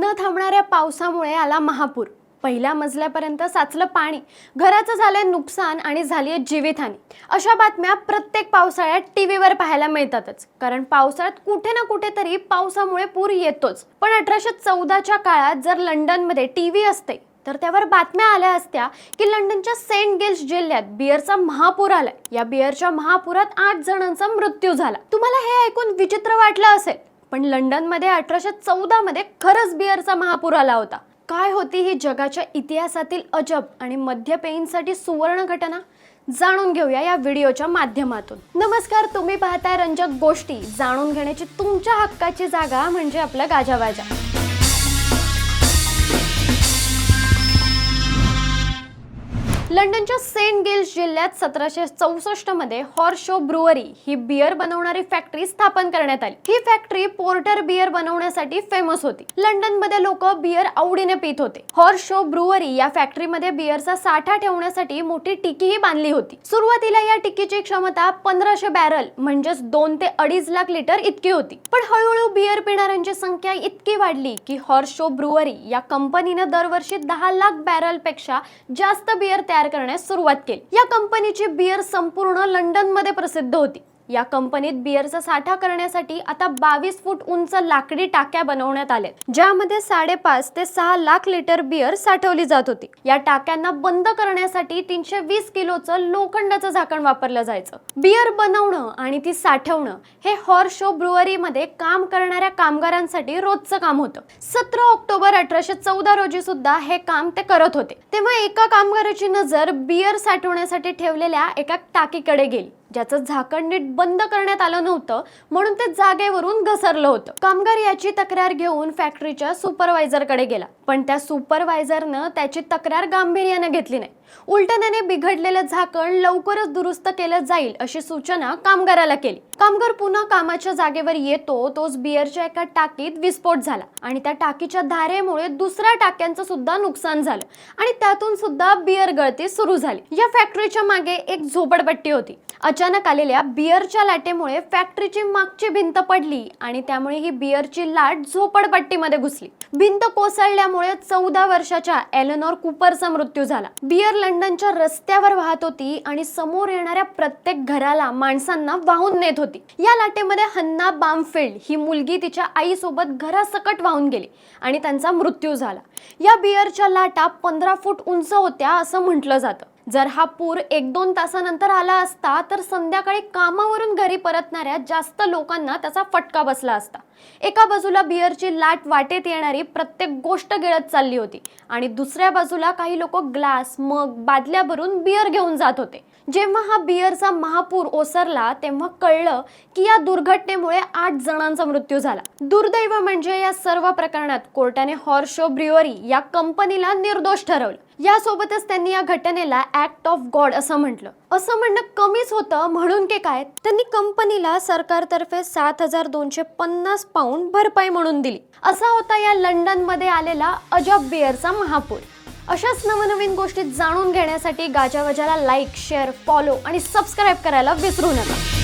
न थांबणाऱ्या पावसामुळे आला महापूर. पहिल्या मजल्यापर्यंत साचलं पाणी. घराचं झालंय नुकसान आणि झाली आहे जीवितहानी. अशा बातम्या प्रत्येक पावसाळ्यात टी व्हीवर पाहायला मिळतातच. कारण पावसाळ्यात कुठे ना कुठेतरी पावसामुळे पूर येतोच. पण अठराशे चौदाच्या काळात जर लंडनमध्ये टी व्ही असते तर त्यावर बातम्या आल्या असत्या की लंडनच्या सेंट गेल्स जिल्ह्यात बियरचा महापूर आलाय. या बियरच्या महापुरात आठ जणांचा मृत्यू झाला. तुम्हाला हे ऐकून विचित्र वाटलं असेल पण लंडनमध्ये अठराशे चौदामध्ये खरंच बियरचा महापूर आला होता. काय होती ही जगाच्या इतिहासातील अजब आणि मध्य सुवर्ण घटना? जाणून घेऊया या व्हिडिओच्या माध्यमातून. नमस्कार तुम्ही पाहताय रंजक गोष्टी. जाणून घेण्याची तुमच्या हक्काची जागा म्हणजे आपलं गाजावाजा. लंडनच्या सेंट गेल्स जिल्ह्यात सतराशे चौसष्टमध्ये हॉर्शो शो ही बियर बनवणारी फॅक्टरी स्थापन करण्यात आली. ही फॅक्टरी पोर्टर बियर बनवण्यासाठी फेमस होती. लंडनमध्ये लोक बियर आवडीने पित होते. हॉर्शो शो ब्रुवरी या फॅक्टरीमध्ये बियरचा साठा ठेवण्यासाठी मोठी टिकीही बांधली होती. सुरुवातीला या टिकीची क्षमता पंधराशे बॅरल म्हणजेच दोन ते अडीच लाख लिटर इतकी होती. पण हळूहळू बियर पिणाऱ्यांची संख्या इतकी वाढली की हॉर्शो ब्रुअरी या कंपनीनं दरवर्षी दहा लाख बॅरलपेक्षा जास्त बियर तयार करण्यास सुरुवात केली. या कंपनीची बियर संपूर्ण लंडनमध्ये प्रसिद्ध होती. या कंपनीत बियरचा साठा करण्यासाठी आता बावीस फूट उंच लाकडी टाक्या बनवण्यात आल्या ज्यामध्ये साडेपाच ते सहा लाख लिटर बियर साठवली जात होती. या टाक्यांना बंद करण्यासाठी तीनशे वीस किलोचं लोखंडाचं झाकण वापरलं जायचं. बियर बनवणं आणि ती साठवणं हे हॉर्स शो काम करणाऱ्या कामगारांसाठी रोजचं काम होतं. सतरा ऑक्टोबर अठराशे चौदा रोजी सुद्धा हे काम ते करत होते. तेव्हा एका कामगाराची नजर बियर साठवण्यासाठी ठेवलेल्या एका टाकीकडे गेली. ज्याचं झाकण नीट बंद करण्यात आलं नव्हतं म्हणून ते जागेवरून घसरलं होतं. कामगार याची तक्रार घेऊन फॅक्टरीच्या सुपरवायझरकडे गेला. पण त्या सुपरवायझरनं त्याची तक्रार गांभीर्यानं घेतली नाही. उलट त्याने बिघडलेलं झाकण लवकरच दुरुस्त केलं जाईल अशी सूचना कामगाराला केली. कामगार पुन्हा कामाच्या जागेवर येतो तोच बियरच्या एका टाकीत विस्फोट झाला आणि त्या टाकीच्या धारेमुळे दुसऱ्या टाक्यांचं सुद्धा नुकसान झालं आणि त्यातून सुद्धा बियर गळती सुरू झाली. या फॅक्टरीच्या मागे एक झोपडपट्टी होती. अचानक आलेल्या बियरच्या लाटेमुळे फॅक्टरीची मागची भिंत पडली आणि त्यामुळे ही बियरची लाट झोपडपट्टीमध्ये घुसली. भिंत कोसळल्यामुळे चौदा वर्षाच्या एलेनॉर कुपरचा मृत्यू झाला. बियर लंडनच्या रस्त्यावर वाहत होती आणि समोर येणाऱ्या प्रत्येक घराला माणसांना वाहून नेत होती. या लाटेमध्ये हन्ना बामफिल्ड ही मुलगी तिच्या आईसोबत घरासकट वाहून गेली आणि त्यांचा मृत्यू झाला. या बियरच्या लाटा पंधरा फूट उंच होत्या असं म्हटलं जातं. जर हा पूर एक दोन तासानंतर आला असता तर संध्याकाळी कामावरून घरी परतणाऱ्या जास्त लोकांना त्याचा फटका बसला असता. एका बाजूला बिअरची लाट वाटेत येणारी प्रत्येक गोष्ट गिळत चालली होती आणि दुसऱ्या बाजूला काही लोक ग्लास मग बादल्या भरून बियर घेऊन जात होते. जेव्हा हा बिअरचा महापूर ओसरला तेव्हा कळलं की या दुर्घटनेमुळे आठ जणांचा मृत्यू झाला. दुर्दैव म्हणजे या सर्व प्रकरणात कोर्टाने हॉर्शो ब्रिवरी या कंपनीला निर्दोष ठरवलं. यासोबतच त्यांनी या घटनेला ऍक्ट ऑफ गॉड असं म्हटलं. असं म्हणणं कमीच होतं म्हणून की काय? त्यांनी कंपनीला सरकारतर्फे सात हजार दोनशे पन्नास पाऊंड भरपाई म्हणून दिली. असा होता या लंडनमध्ये आलेला अजब बियरचा महापूर. अशाच नवनवीन गोष्टी जाणून घेण्यासाठी गाजावाजाला लाईक शेअर फॉलो आणि सबस्क्राईब करायला विसरू नका.